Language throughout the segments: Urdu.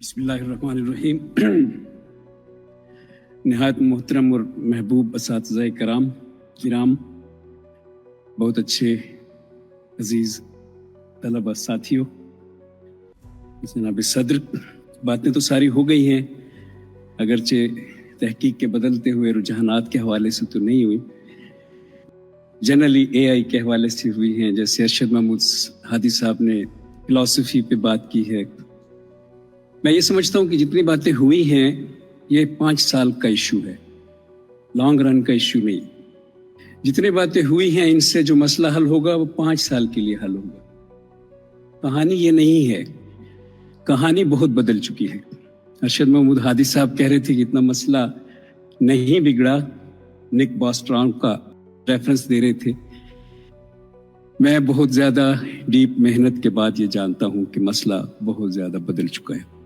بسم اللہ الرحمن الرحیم۔ نہایت محترم اور محبوب اساتذہ کرام کرام، بہت اچھے، عزیز طلبہ ساتھیوں، جناب صدر، باتیں تو ساری ہو گئی ہیں، اگرچہ تحقیق کے بدلتے ہوئے رجحانات کے حوالے سے تو نہیں ہوئی۔ جنرلی اے آئی کے حوالے سے ہوئی ہیں، جیسے ارشد محمود ہادی صاحب نے فلاسفی پہ بات کی ہے۔ میں یہ سمجھتا ہوں کہ جتنی باتیں ہوئی ہیں، یہ پانچ سال کا ایشو ہے۔ لانگ رن کا ایشو نہیں۔ جتنی باتیں ہوئی ہیں، ان سے جو مسئلہ حل ہوگا، وہ پانچ سال کے لیے حل ہوگا۔ کہانی یہ نہیں ہے۔ کہانی بہت بدل چکی ہے۔ ارشد محمود ہادی صاحب کہہ رہے تھے کہ اتنا مسئلہ نہیں بگڑا۔ نک باسٹرام کا ریفرنس دے رہے تھے۔ میں بہت زیادہ ڈیپ محنت کے بعد یہ جانتا ہوں کہ مسئلہ بہت زیادہ بدل چکا ہے۔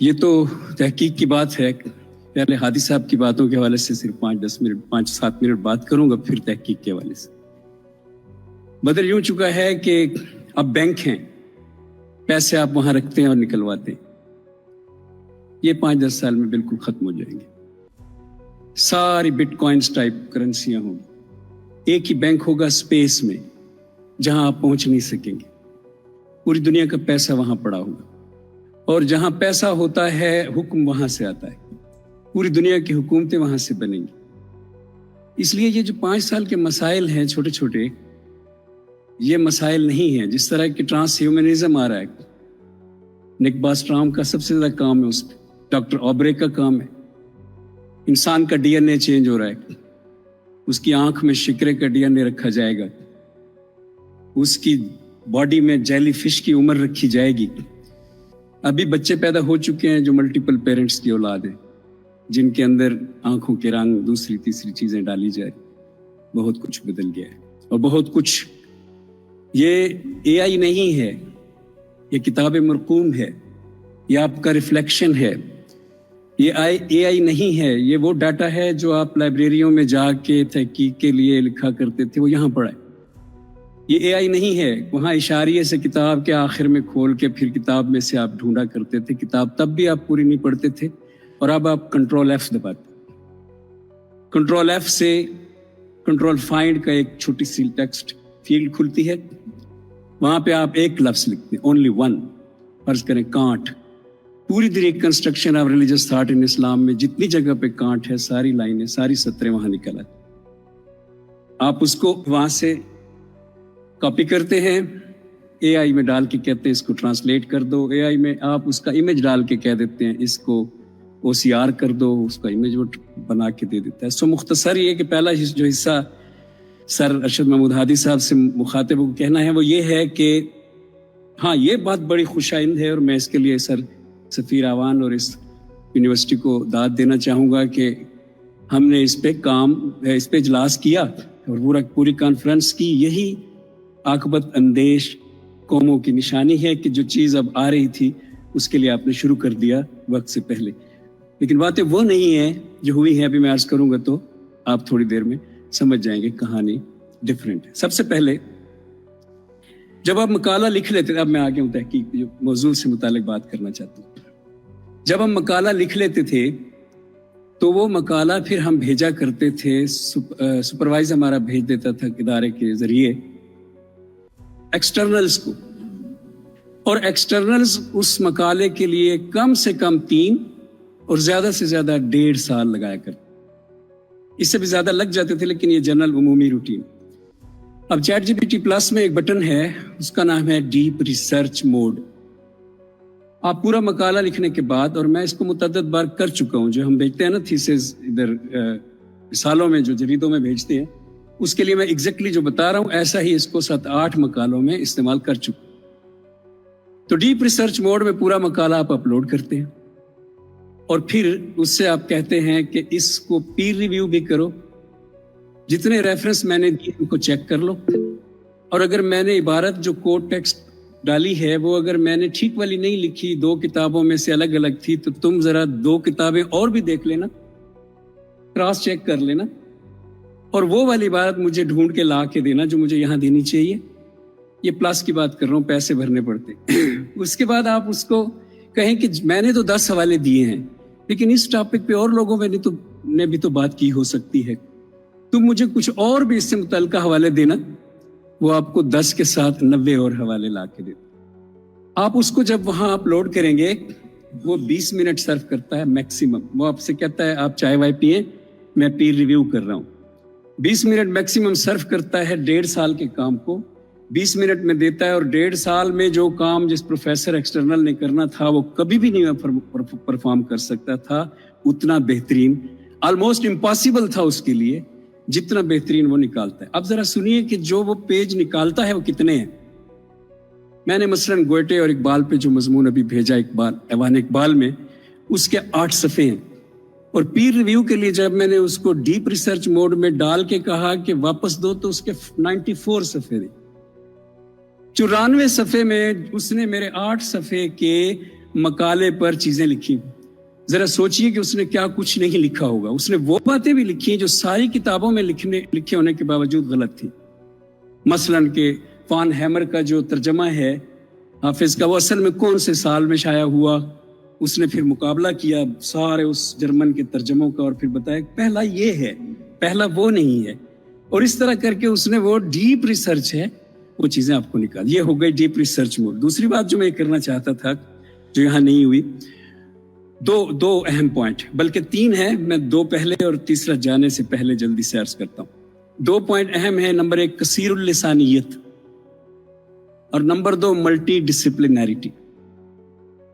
یہ تو تحقیق کی بات ہے۔ پہلے ہادی صاحب کی باتوں کے حوالے سے صرف پانچ، دس منٹ، پانچ، سات منٹ بات کروں گا، پھر تحقیق کے حوالے سے۔ بدل یوں چکا ہے کہ اب بینک ہیں۔ پیسے آپ وہاں رکھتے ہیں اور نکلواتے ہیں۔ یہ پانچ، دس سال میں بالکل ختم ہو جائیں گے۔ ساری بٹ کوائنس ٹائپ کرنسیاں ہوں گی۔ ایک ہی بینک ہوگا اسپیس میں، جہاں آپ پہنچ نہیں سکیں گے۔ پوری دنیا کا پیسہ وہاں پڑا ہوگا۔ اور جہاں پیسہ ہوتا ہے، حکم وہاں سے آتا ہے۔ پوری دنیا کی حکومتیں وہاں سے بنیں گی۔ اس لیے یہ جو پانچ سال کے مسائل ہیں چھوٹے چھوٹے، یہ مسائل نہیں ہیں۔ جس طرح کی ٹرانس ہیومنزم آ رہا ہے نک باسٹرام کا سب سے زیادہ کام ہے اس پہ۔ ڈاکٹر اوبرے کا کام ہے۔ انسان کا ڈی این اے چینج ہو رہا ہے۔ اس کی آنکھ میں شکرے کا ڈی این اے رکھا جائے گا۔ اس کی باڈی میں جیلی فش کی عمر رکھی جائے گی۔ ابھی بچے پیدا ہو چکے ہیں جو ملٹیپل پیرنٹس کی اولاد ہیں، جن کے اندر آنکھوں کے رنگ دوسری تیسری چیزیں ڈالی جائے بہت کچھ بدل گیا ہے۔ اور بہت کچھ۔ یہ اے آئی نہیں ہے، یہ کتاب مرقوم ہے، یہ آپ کا ریفلیکشن ہے۔ یہ آئی اے آئی نہیں ہے، یہ وہ ڈاٹا ہے جو آپ لائبریریوں میں جا کے تحقیق کے لیے لکھا کرتے تھے، وہ یہاں پڑھا ہے یہ اے آئی نہیں ہے۔ وہاں اشاریے سے کتاب کے آخر میں کھول کے پھر کتاب میں سے آپ ڈھونڈا کرتے تھے۔ کتاب تب بھی آپ پوری نہیں پڑھتے تھے اور اب آپ کنٹرول ایف دباتے کنٹرول ایف سے کنٹرول فائنڈ کا ایک چھوٹی سی ٹیکسٹ فیلڈ کھلتی ہے۔ وہاں پہ آپ ایک لفظ لکھتے ہیں اونلی ون فرض کریں کانٹ۔ پوری دن construction of religious thought in Islam میں جتنی جگہ پہ کانٹ ہے، ساری لائنیں، ساری سطریں وہاں نکل آتی آپ اس کو وہاں سے کاپی کرتے ہیں۔ اے آئی میں ڈال کے کہتے ہیں اس کو ٹرانسلیٹ کر دو۔ اے آئی میں آپ اس کا امیج ڈال کے کہہ دیتے ہیں، اس کو او سی آر کر دو، اس کا امیج وہ بنا کے دے دیتا ہے۔ سو مختصر یہ کہ پہلا جو حصہ سر ارشد محمود ہادی صاحب سے مخاطب کو کہنا ہے، وہ یہ ہے کہ ہاں یہ بات بڑی خوش آئند ہے اور میں اس کے لیے سر سفیر آوان اور اس یونیورسٹی کو داد دینا چاہوں گا کہ ہم نے اس پہ کام، اس پہ اجلاس کیا اور پورا پوری کانفرنس کی۔ یہی آکبت اندیش قوموں کی نشانی ہے کہ جو چیز اب آ رہی تھی، اس کے لیے آپ نے شروع کر دیا وقت سے پہلے۔ لیکن باتیں وہ نہیں ہیں جو ہوئی ہیں، ابھی میں عرض کروں گا تو آپ تھوڑی دیر میں سمجھ جائیں گے کہانی ڈفرینٹ ہے۔ سب سے پہلے، جب آپ مکالہ لکھ لیتے، اب میں آگے ہوں تحقیق جو موضوع سے متعلق بات کرنا چاہتا ہوں۔ جب ہم مکالہ لکھ لیتے تھے، تو وہ مکالہ پھر ہم بھیجا کرتے تھے سپروائز ہمارا بھیج دیتا تھا ادارے کے ذریعے۔ ایکسٹرنلز کو۔ اور ایکسٹرنلز اس مقالے کے لیے کم سے کم تین اور زیادہ سے زیادہ ڈیڑھ سال لگایا کرتے۔ اس سے بھی زیادہ لگ جاتے تھے لیکن یہ جنرل عمومی روٹین۔ اب chat G P T plus میں ایک بٹن ہے، اس کا نام ہے ڈیپ ریسرچ موڈ آپ پورا مقالہ لکھنے کے بعد، اور میں اس کو متعدد بار کر چکا ہوں، جو ہم بھیجتے ہیں نا تھیسز ادھر سالوں میں جو جریدوں میں بھیجتے ہیں۔ اس کے لیے میں ایگزیکٹلی جو بتا رہا ہوں، ایسا ہی اس کو سات آٹھ مکالوں میں استعمال کر چکا تو ڈیپ ریسرچ موڈ میں پورا مکالہ آپ اپلوڈ کرتے ہیں۔ اور پھر اس سے آپ کہتے ہیں کہ اس کو پیر ریویو بھی کرو۔ جتنے ریفرنس میں نے دیے، ان کو چیک کر لو۔ اور اگر میں نے عبارت جو کوڈ ٹیکسٹ ڈالی ہے، وہ اگر میں نے ٹھیک والی نہیں لکھی، دو کتابوں میں سے الگ الگ تھی، تو تم ذرا دو کتابیں اور بھی دیکھ لینا کراس چیک کر لینا۔ اور وہ والی بات مجھے ڈھونڈ کے لا کے دینا جو مجھے یہاں دینی چاہیے۔ یہ پلس کی بات کر رہا ہوں، پیسے بھرنے پڑتے۔ اس کے بعد آپ اس کو کہیں کہ میں نے تو دس حوالے دیے ہیں، لیکن اس ٹاپک پہ اور لوگوں میں نے تو نے بھی تو بات کی ہو سکتی ہے۔ تم مجھے کچھ اور بھی اس سے متعلقہ حوالے دینا۔ وہ آپ کو دس کے ساتھ نوے اور حوالے لا کے دیتے آپ اس کو جب وہاں اپلوڈ کریں گے، وہ بیس منٹ سرو کرتا ہے میکسیمم۔ وہ آپ سے کہتا ہے، آپ چائے وائے پیئیں، میں پیر ریویو کر رہا ہوں۔ بیس منٹ میکسیمم صرف کرتا ہے ڈیڑھ سال کے کام کو۔ بیس منٹ میں دیتا ہے اور ڈیڑھ سال میں جو کام جس پروفیسر ایکسٹرنل نے کرنا تھا وہ کبھی بھی نہیں پرفارم کر سکتا تھا، اتنا بہترین آلموسٹ امپاسبل تھا اس کے لیے۔ جتنا بہترین وہ نکالتا ہے۔ اب ذرا سنیے کہ جو وہ پیج نکالتا ہے وہ کتنے ہیں۔ میں نے مثلا گوئٹے اور اقبال پہ جو مضمون ابھی بھیجا اقبال، ایوان اقبال میں، اس کے آٹھ صفحے ہیں۔ اور پیر ریویو کے لیے جب میں نے اس کو ڈیپ ریسرچ موڈ میں ڈال کے کہا کہ واپس دو تو اس کے نائنٹی فور صفحے دی چورانوے صفحے میں اس نے میرے آٹھ صفحے کے مقالے پر چیزیں لکھی۔ ذرا سوچئے کہ اس نے کیا کچھ نہیں لکھا ہوگا۔ اس نے وہ باتیں بھی لکھی جو ساری کتابوں میں لکھنے، لکھے ہونے کے باوجود غلط تھی مثلا کہ فان ہیمر کا جو ترجمہ ہے، حافظ کا، وہ اصل میں کون سے سال میں شائع ہوا؟ اس نے پھر مقابلہ کیا سارے اس جرمن کے ترجموں کا اور پھر بتایا پہلا یہ ہے، پہلا وہ نہیں ہے۔ اور اس طرح کر کے اس نے وہ ڈیپ ریسرچ ہے، وہ چیزیں آپ کو نکال، یہ ہو گئی ڈیپ ریسرچ موڈ دوسری بات جو میں کرنا چاہتا تھا، جو یہاں نہیں ہوئی، دو دو اہم پوائنٹ بلکہ تین ہیں۔ میں دو پہلے اور تیسرا جانے سے پہلے جلدی سے عرض کرتا ہوں۔ دو پوائنٹ اہم ہیں، نمبر ایک کثیر اللسانیت اور نمبر دو ملٹی ڈسپلینریٹی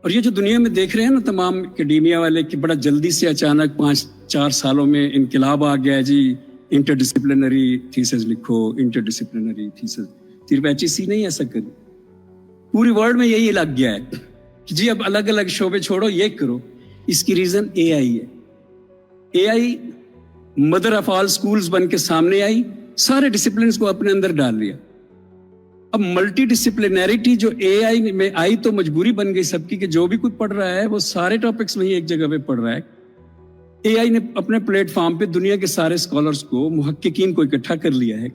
اور یہ جو دنیا میں دیکھ رہے ہیں نا تمام اکیڈیمیا والے کہ بڑا جلدی سے اچانک پانچ چار سالوں میں انقلاب آ گیا جی انٹر ڈسپلنری تھیسز لکھو انٹر ڈسپلنری تھیسز صرف ایچ ای سی نہیں ایسا کری پوری ورلڈ میں یہی لگ گیا ہے کہ جی اب الگ الگ شعبے چھوڑو، یہ کرو۔ اس کی ریزن اے آئی ہے۔ A I mother of all schools بن کے سامنے آئی، سارے ڈسپلنس کو اپنے اندر ڈال لیا۔ اب ملٹی ڈسپلینریٹی جو اے آئی میں آئی تو مجبوری بن گئی سب کی کہ جو بھی کچھ پڑھ رہا ہے وہ سارے ٹاپکس وہیں ایک جگہ پہ پڑھ رہا ہے۔ اے آئی نے اپنے پلیٹ فارم پہ دنیا کے سارے اسکالرس کو، محققین کو اکٹھا کر لیا ہے۔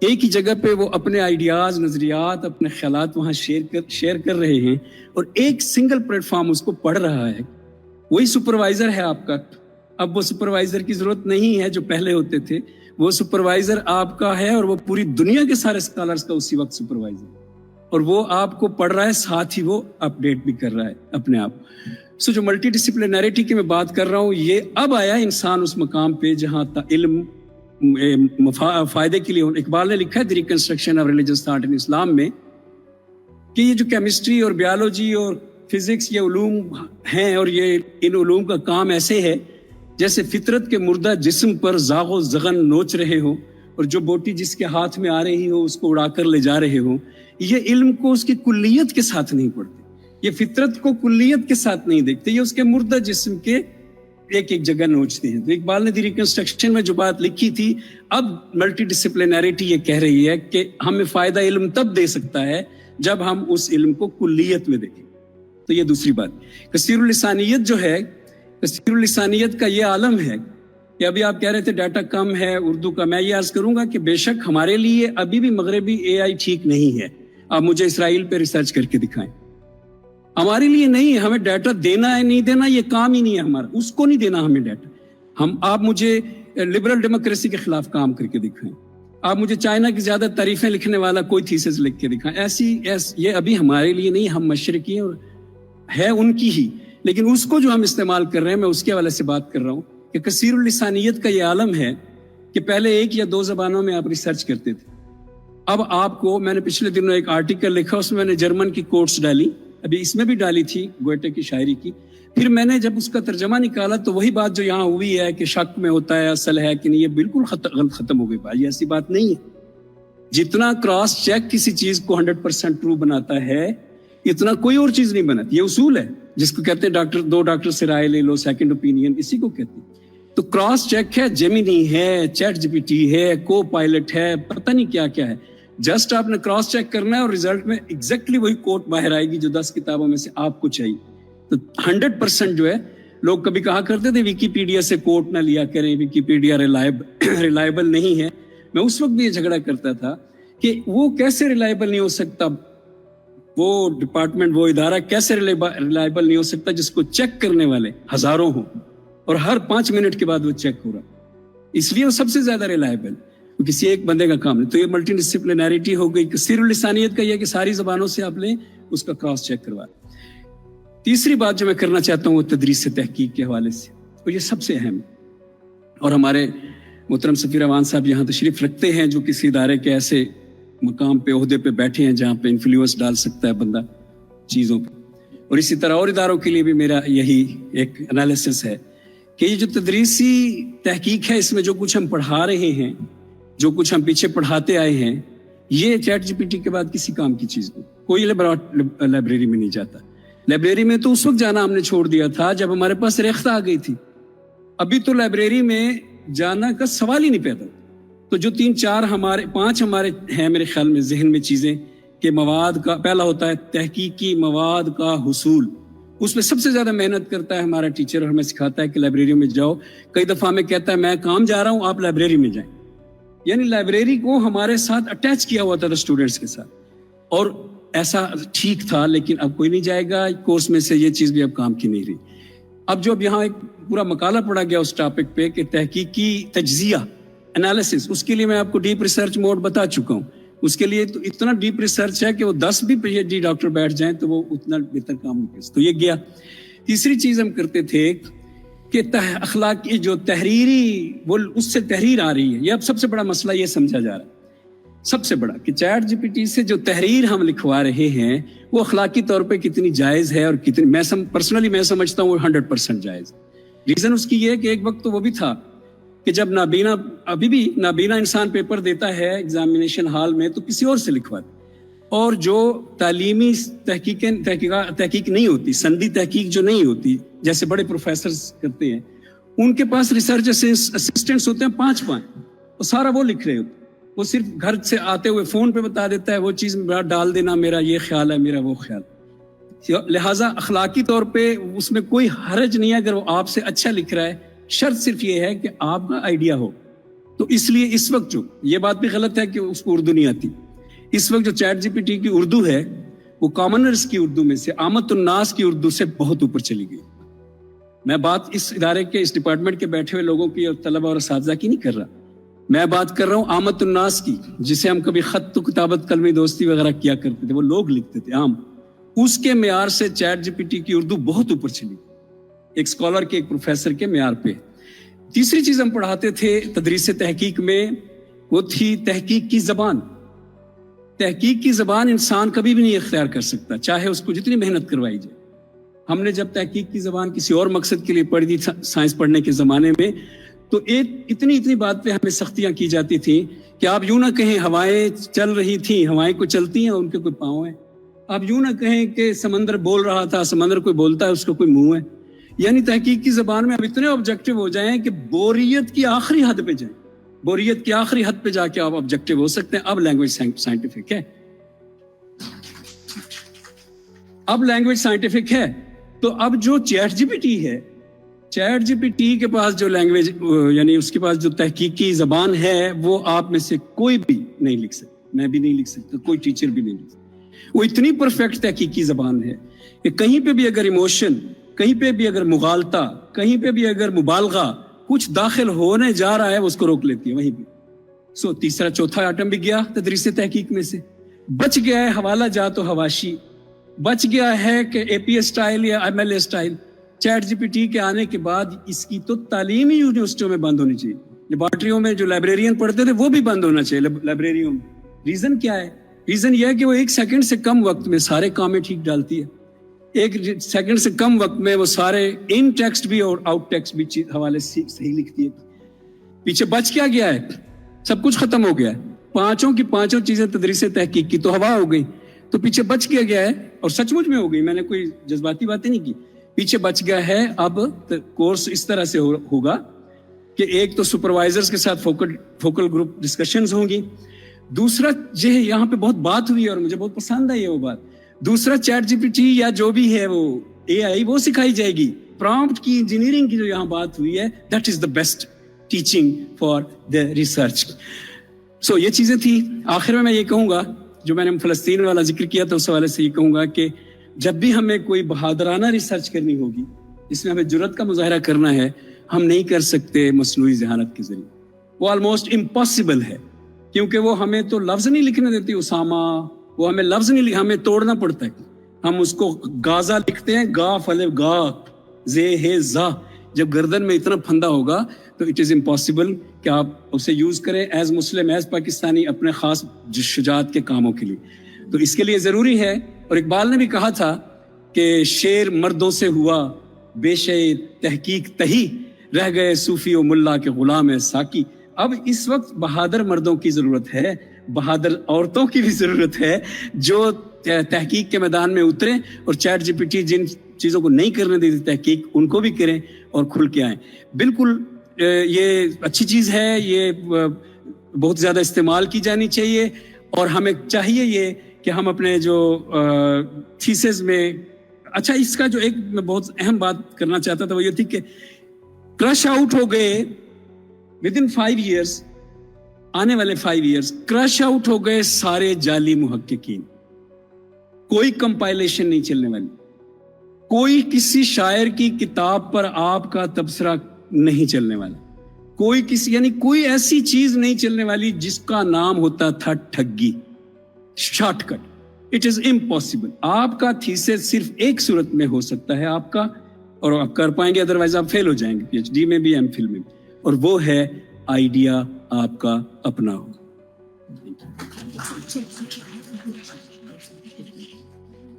ایک ہی جگہ پہ وہ اپنے آئیڈیاز نظریات، اپنے خیالات وہاں شیئر کر شیئر کر رہے ہیں اور ایک سنگل پلیٹ فارم اس کو پڑھ رہا ہے۔ وہی سپروائزر ہے آپ کا۔ اب وہ سپروائزر کی ضرورت نہیں ہے جو پہلے ہوتے تھے۔ وہ سپروائزر آپ کا ہے اور وہ پوری دنیا کے سارے اسکالرس کا اسی وقت سپروائزر اور وہ آپ کو پڑھ رہا ہے ساتھ ہی وہ اپڈیٹ بھی کر رہا ہے اپنے آپ۔ سو so, جو ملٹی ڈسپلینریٹی کی میں بات کر رہا ہوں یہ اب آیا انسان اس مقام پہ جہاں تا علم فائدے کے لیے۔ اقبال نے لکھا ہے the reconstruction of religious thought in Islam میں کہ یہ جو کیمسٹری اور بیالوجی اور فزکس یہ علوم ہیں اور یہ ان علوم کا کام ایسے ہے جیسے فطرت کے مردہ جسم پر زاغ و زغن نوچ رہے ہو اور جو بوٹی جس کے ہاتھ میں آ رہی ہو اس کو اڑا کر لے جا رہے ہو یہ علم کو اس کی کلیت کے ساتھ نہیں پڑھتے۔ یہ فطرت کو کلیت کے ساتھ نہیں دیکھتے، یہ اس کے مردہ جسم کے ایک ایک جگہ نوچتے ہیں۔ تو اقبال نے دی ریکنسٹرکشن میں جو بات لکھی تھی، اب ملٹی ڈسپلینریٹی یہ کہہ رہی ہے کہ ہمیں فائدہ علم تب دے سکتا ہے جب ہم اس علم کو کلیت میں دیکھیں۔ تو یہ دوسری بات۔ کثیر السانیت جو ہے سیکر لسانیت کا یہ عالم ہے کہ ابھی آپ کہہ رہے تھے ڈیٹا کم ہے، اردو کا، میں یہ عرض کروں گا کہ بے شک ہمارے لیے ابھی بھی مغربی اے آئی ٹھیک نہیں ہے۔ آپ مجھے اسرائیل پہ ریسرچ کر کے دکھائیں۔ ہمارے لیے نہیں ہمیں ڈیٹا دینا ہے، نہیں دینا، یہ کام ہی نہیں ہے ہمارا۔ اس کو نہیں دینا ہمیں ڈیٹا ہم، آپ مجھے لبرل ڈیموکریسی کے خلاف کام کر کے دکھائیں۔ آپ مجھے چائنا کی زیادہ تعریفیں لکھنے والا کوئی تھیسز لکھ کے دکھائیں۔ ایسی، ایس، یہ ابھی ہمارے لیے نہیں، ہم مشرقی ہیں اور ہے ان کی ہی۔ لیکن اس کو جو ہم استعمال کر رہے ہیں، میں اس کے حوالے سے بات کر رہا ہوں کہ کثیر السانیت کا یہ عالم ہے کہ پہلے ایک یا دو زبانوں میں آپ ریسرچ کرتے تھے۔ اب آپ کو، میں نے پچھلے دنوں ایک آرٹیکل لکھا، اس میں میں نے جرمن کی کوٹس ڈالی۔ ابھی اس میں بھی ڈالی تھی گوئٹے کی شاعری کی۔ پھر میں نے جب اس کا ترجمہ نکالا تو وہی بات جو یہاں ہوئی ہے کہ شک میں ہوتا ہے، اصل ہے کہ نہیں، یہ بالکل غلط ختم ہو گئی۔ بھائی، ایسی بات نہیں ہے۔ جتنا کراس چیک کسی چیز کو ہنڈریڈ پرسینٹ ٹرو بناتا ہے اتنا کوئی اور چیز نہیں بنا یہ اصول ہے۔ جس کو کہتے ہیں ڈاکٹر، دو ڈاکٹر سے رائے لے لو سیکنڈ اوپینین اسی کو کہتے ہیں۔ تو کراس چیک ہے جیمینی ہے چیٹ جی پی ٹی ہے کو پائلٹ ہے، پتہ نہیں کیا کیا ہے۔ جسٹ آپ نے کراس چیک کرنا ہے اور ریزلٹ میں ایگزیکٹلی وہی کوٹ باہر آئے گی جو دس کتابوں میں سے آپ کو چاہیے۔ تو ہنڈریڈ پرسینٹ جو ہے، لوگ کبھی کہا کرتے تھے وکیپیڈیا سے کوٹ نہ لیا کریں وکیپیڈیا ریلائبل نہیں ہے۔ میں اس وقت بھی یہ جھگڑا کرتا تھا کہ وہ کیسے ریلائبل نہیں ہو سکتا۔ وہ ڈپارٹمنٹ وہ ادارہ کیسے ریلائبل نہیں ہو سکتا جس کو چیک کرنے والے ہزاروں ہوں؟ اور ہر پانچ منٹ کے بعد وہ چیک ہو رہا۔ اس لیے وہ سب سے زیادہ ریلائبل کسی ایک بندے کا کام نہیں۔ تو یہ ملٹی ڈسپلینیرٹی ہو گئی سیر السانیت کا یہ کہ ساری زبانوں سے آپ لیں، اس کا کراس چیک کروا۔ تیسری بات جو میں کرنا چاہتا ہوں، وہ تدریس سے تحقیق کے حوالے سے۔ اور یہ سب سے اہم اور ہمارے محترم سفیر اوان صاحب یہاں تشریف رکھتے ہیں، جو کسی ادارے کے ایسے مقام پہ عہدے پہ بیٹھے ہیں جہاں پہ انفلوئنس ڈال سکتا ہے بندہ چیزوں پہ۔ اور اسی طرح اور اداروں کے لیے بھی میرا یہی ایک انالیسس ہے کہ یہ جو تدریسی تحقیق ہے، اس میں جو کچھ ہم پڑھا رہے ہیں، جو کچھ ہم پیچھے پڑھاتے آئے ہیں، یہ چیٹ جی پی ٹی کے بعد کسی کام کی چیز نہیں۔ کوئی لائبریری میں نہیں جاتا۔ لائبریری میں تو اس وقت جانا ہم نے چھوڑ دیا تھا جب ہمارے پاس ریختہ آ گئی تھی۔ ابھی تو لائبریری میں جانا کا سوال ہی نہیں پیدا تو جو تین چار ہمارے پانچ ہمارے ہیں میرے خیال میں ذہن میں چیزیں کہ مواد کا پہلا ہوتا ہے تحقیقی مواد کا حصول۔ اس میں سب سے زیادہ محنت کرتا ہے ہمارا ٹیچر اور ہمیں سکھاتا ہے کہ لائبریری میں جاؤ۔ کئی دفعہ ہمیں کہتا ہے، میں کام جا رہا ہوں، آپ لائبریری میں جائیں۔ یعنی لائبریری کو ہمارے ساتھ اٹیچ کیا ہوا تھا اسٹوڈینٹس کے ساتھ۔ اور ایسا ٹھیک تھا، لیکن اب کوئی نہیں جائے گا۔ کورس میں سے یہ چیز بھی اب کام کی نہیں رہی۔ اب جو اب یہاں ایک پورا مقالہ پڑا گیا اس ٹاپک پہ کہ تحقیقی تجزیہ۔ انالیسس اس کے لیے میں آپ کو ڈیپ ریسرچ موڈ بتا چکا ہوں. اس کے لیے تو اتنا ڈیپ ریسرچ ہے کہ وہ دس بھی پی ایچ ڈی ڈاکٹر بیٹھ جائیں تو وہ اتنا بہتر کام نہیں کر تو یہ گیا. تیسری چیز ہم کرتے تھے کہ اخلاقی جو تحریری، وہ اس سے تحریر آ رہی ہے. یہ اب سب سے بڑا مسئلہ یہ سمجھا جا رہا ہے. سب سے بڑا کہ چیٹ جی پی ٹی سے جو تحریر ہم لکھوا رہے ہیں، وہ اخلاقی طور پہ کتنی جائز ہے اور کتنی میں پرسنلی میں سمجھتا ہوں وہ ہنڈریڈ پرسینٹ جائز ریزن اس کی یہ ہے کہ ایک وقت تو وہ بھی تھا کہ جب نابینا ابھی بھی نابینا انسان پیپر دیتا ہے ایگزامینیشن ہال میں، تو کسی اور سے لکھواتا اور جو تعلیمی تحقیق تحقیق نہیں ہوتی سندی تحقیق جو نہیں ہوتی، جیسے بڑے پروفیسر کرتے ہیں، ان کے پاس ریسرچ اسسٹنٹس ہوتے ہیں پانچ پانچ۔ وہ سارا وہ لکھ رہے ہوتے وہ صرف گھر سے آتے ہوئے فون پہ بتا دیتا ہے، وہ چیز ڈال دینا، میرا یہ خیال ہے، میرا وہ خیال لہٰذا اخلاقی طور پہ اس میں کوئی حرج نہیں ہے، اگر وہ آپ سے اچھا لکھ رہا ہے شرط صرف یہ ہے کہ آپ کا آئیڈیا ہو۔ تو اس لیے اس وقت جو، یہ بات بھی غلط ہے کہ اس کو اردو نہیں آتی۔ اس وقت جو چیٹ جی پی ٹی کی اردو ہے، وہ کامنرس کی اردو میں سے آمد الناس کی اردو سے بہت اوپر چلی گئی۔ میں بات اس ادارے کے، اس ڈپارٹمنٹ کے بیٹھے ہوئے لوگوں کی اور طلبا اور اساتذہ کی نہیں کر رہا۔ میں بات کر رہا ہوں آمد الناس کی، جسے ہم کبھی خط و کتابت، کلمی دوستی وغیرہ کیا کرتے تھے، وہ لوگ لکھتے تھے۔ عام۔ اس کے معیار سے چیٹ جی پی ٹی کی اردو بہت اوپر چلی گئی۔ ایک اسکالر کے، ایک پروفیسر کے معیار پہ۔ تیسری چیز ہم پڑھاتے تھے تدریس تحقیق میں، وہ تھی تحقیق کی زبان۔ تحقیق کی زبان انسان کبھی بھی نہیں اختیار کر سکتا، چاہے اس کو جتنی محنت کروائی جائے۔ ہم نے جب تحقیق کی زبان کسی اور مقصد کے لیے پڑھی تھی سائنس پڑھنے کے زمانے میں، تو ایک اتنی اتنی بات پہ ہمیں سختیاں کی جاتی تھیں کہ آپ یوں نہ کہیں ہوائیں چل رہی تھیں، ہوائیں کو چلتی ہیں ان کے کوئی پاؤں ہیں۔ آپ یوں نہ کہیں کہ سمندر بول رہا تھا، سمندر کوئی بولتا ہے، اس کا کوئی منہ ہے۔ یعنی تحقیق کی زبان میں اب اتنے آبجیکٹو ہو جائیں کہ بوریت کی آخری حد پہ جائیں۔ بوریت کی آخری حد پہ جا کے آپ آبجیکٹو ہو سکتے ہیں۔ اب لینگویج سائنٹیفک ہے۔ اب لینگویج سائنٹیفک ہے۔ تو اب جو چیٹ جی پی ٹی ہے چیٹ جی پی ٹی کے پاس جو لینگویج یعنی اس کے پاس جو تحقیقی زبان ہے، وہ آپ میں سے کوئی بھی نہیں لکھ سکتا۔ میں بھی نہیں لکھ سکتا، کوئی ٹیچر بھی نہیں لکھ سکتا۔ وہ اتنی پرفیکٹ تحقیقی زبان ہے کہ کہیں پہ بھی اگر ایموشن کہیں پہ بھی اگر مغالتا کہیں پہ بھی اگر مبالغہ کچھ داخل ہونے جا رہا ہے، وہ اس کو روک لیتی ہے، وہیں بھی سو تیسرا، چوتھا آٹم بھی گیا تدریس تحقیق میں سے۔ بچ گیا ہے حوالہ جات و حواشی۔ بچ گیا ہے کہ اے پی اسٹائل یا M L A style chat G P T کے آنے کے بعد اس کی تو تعلیمی یونیورسٹیوں میں بند ہونی چاہیے۔ لیبارٹریوں میں جو لائبریرین پڑھتے تھے، وہ بھی بند ہونا چاہیے لائبریریوں میں۔ ریزن کیا ہے؟ ریزن یہ ہے کہ وہ ایک سیکنڈ سے کم وقت میں سارے کامیں ٹھیک ڈالتی ہے۔ ایک سیکنڈ سے کم وقت میں وہ سارے ان ٹیکسٹ بھی اور آؤٹ ٹیکسٹ بھی حوالے سے صحیح لکھتی ہے پیچھے بچ کیا گیا ہے؟ سب کچھ ختم ہو گیا ہے۔ پانچوں کی پانچوں چیزیں تدریس تحقیق کی تو ہوا ہو گئی۔ تو پیچھے بچ کیا گیا ہے اور سچ مچ میں ہو گئی۔ میں نے کوئی جذباتی باتیں نہیں کی۔ پیچھے بچ گیا ہے۔ اب کورس اس طرح سے ہوگا کہ ایک تو سپروائزر کے ساتھ فوکل فوکل گروپ ڈسکشنز ہوں گی۔ دوسرا جو ہے، یہاں پہ بہت بات ہوئی ہے اور مجھے بہت پسند ہے وہ بات۔ دوسرا چیٹ جی پی ٹی یا جو بھی ہے وہ اے آئی وہ سکھائی جائے گی۔ پرامپٹ کی انجینئرنگ کی جو یہاں بات ہوئی ہے that is the best teaching for the research so یہ چیزیں تھی آخر میں میں یہ کہوں گا، جو میں نے فلسطین والا ذکر کیا تھا، اس حوالے سے یہ کہوں گا کہ جب بھی ہمیں کوئی بہادرانہ ریسرچ کرنی ہوگی جس میں ہمیں جرت کا مظاہرہ کرنا ہے، ہم نہیں کر سکتے مصنوعی ذہانت کے ذریعے۔ وہ آلموسٹ امپاسبل ہے، کیونکہ وہ ہمیں تو لفظ نہیں لکھنے دیتی، اسامہ وہ ہمیں لفظ نہیں ہمیں توڑنا پڑتا ہے۔ ہم اس کو گازا لکھتے ہیں، گا فل گا، زے ہے زا۔ جب گردن میں اتنا پھندا ہوگا تو اٹ از امپاسبل کہ آپ اسے یوز کریں ایز مسلم ایز پاکستانی اپنے خاص شجاعت کے کاموں کے لیے۔ تو اس کے لیے ضروری ہے، اور اقبال نے بھی کہا تھا کہ شیر مردوں سے ہوا، بے شے تحقیق تہی۔ رہ گئے صوفی و ملا کے غلام ہے ساکی۔ اب اس وقت بہادر مردوں کی ضرورت ہے بہادر عورتوں کی بھی ضرورت ہے جو تحقیق کے میدان میں اتریں اور چیٹ جی پی ٹی جن چیزوں کو نہیں کرنے دیتی تحقیق، ان کو بھی کریں اور کھل کے آئیں۔ بالکل یہ اچھی چیز ہے، یہ بہت زیادہ استعمال کی جانی چاہیے اور ہمیں چاہیے یہ کہ ہم اپنے جو تھیسز میں اچھا اس کا جو ایک میں بہت اہم بات کرنا چاہتا تھا وہ یہ تھی کہ کرش آؤٹ ہو گئے ود ان فائیو ایئرس آنے والے فائیو ایئرس کرش آؤٹ ہو گئے سارے جعلی محققین۔ کوئی کمپائلیشن نہیں چلنے والی۔ کوئی کسی شاعر کی کتاب پر آپ کا تبصرہ نہیں چلنے والا۔ کوئی کسی یعنی کوئی ایسی چیز نہیں چلنے والی جس کا نام ہوتا تھا ٹھگی۔ Short cut it is impossible آپ کا تھیسس صرف ایک صورت میں ہو سکتا ہے آپ کا، اور آپ کر پائیں گے ادروائز آپ فیل ہو جائیں گے۔ پی ایچ ڈی میں بھی ایم فل میں بھی۔ اور وہ ہے آئیڈیا آپ کا اپنا ہو۔